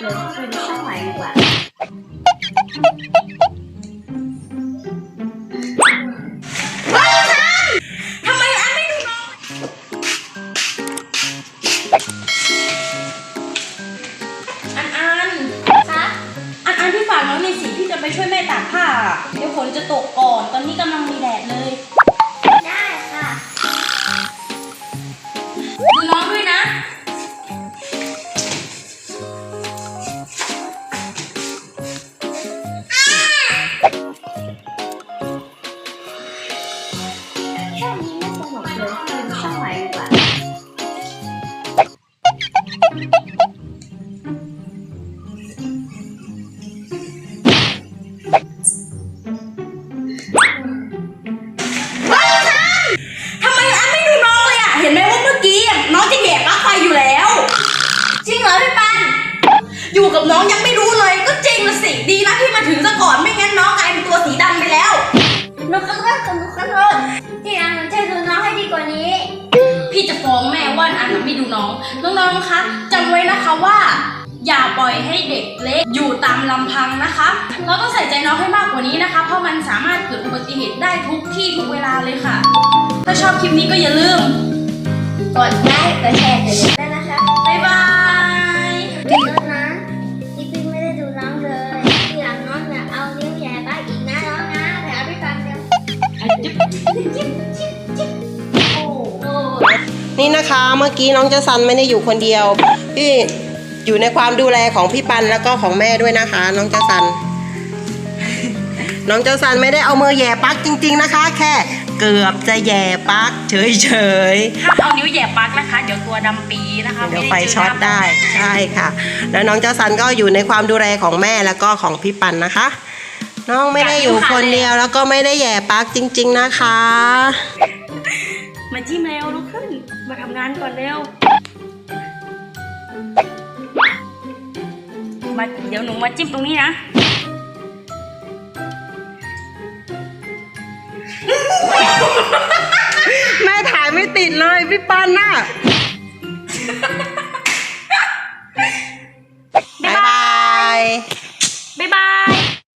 เดี๋ยวไปดูช่องใหม่ดีกว่าทำไมอันไม่ดูน้องอันอันคะอันอันที่ฝากน้องในสีที่จะไปช่วยแม่ตากผ้าอะเดี๋ยวฝนจะตกก่อน ตอนนี้กำลังมีแดดเลย ช่องนี้ไม่สนุกเลยไปดูช่องใหม่ดีกว่าทำไมอันไม่ดูน้องเลยอะเห็นไหมว่าเมื่อกี้อะน้องจะแหย่ปลั๊กไฟอยู่แล้ว จริงเหรอพี่ปัน อยู่กับน้องยังไม่รู้เลย ก็จริงละสิดีนะที่มาถึงซะก่อนไม่งั้นน้องกลายเป็นตัว ฟ้องแม่ว่าอันน่ะไม่ดูน้อง น้องๆ คะจำไว้นะคะว่า อย่าปล่อยให้เด็กเล็กอยู่ตามลำพังนะคะ เราต้องใส่ใจน้องให้มากกว่านี้นะคะ เพราะมันสามารถเกิดอุบัติเหตุได้ทุกที่ทุกเวลาเลยค่ะ ถ้าชอบคลิปนี้ก็อย่าลืม กดไลค์กดแชร์กดติดตาม นี่นะคะเมื่อกี้น้องเจ้าซันไม่ได้อยู่คนเดียว พี่อยู่ในความดูแลของพี่ปันแล้วก็ของแม่ด้วยนะคะ น้องเจ้าซัน น้องเจ้าซันไม่ได้เอามือแหย่ปลั๊กจริง ๆนะคะ แค่เกือบจะแหย่ปลั๊กเฉยห้ามเอานิ้วแหย่ปลั๊กนะคะ เดี๋ยวตัวดำปีนะคะๆ เดี๋ยวม่ไฟเจช็อตหน้าได้ใช่ค่ะ แล้วน้องเจ้าซันก็อยู่ในความดูแลของแม่แล้วก็ของพี่ปันนะคะ น้องไม่ได้อยู่คนเดียวแล้วก็ไม่ได้แหย่ปลั๊กจริง ๆนะคะ มาจิ้มเร็วลุกขึ้น มาทำงานก่อนเร็ว มาเดี๋ยวหนูมาจิ้มตรงนี้นะแม่ถ่ายไม่ติดเลยพี่ปันน่ะ บ๊ายบาย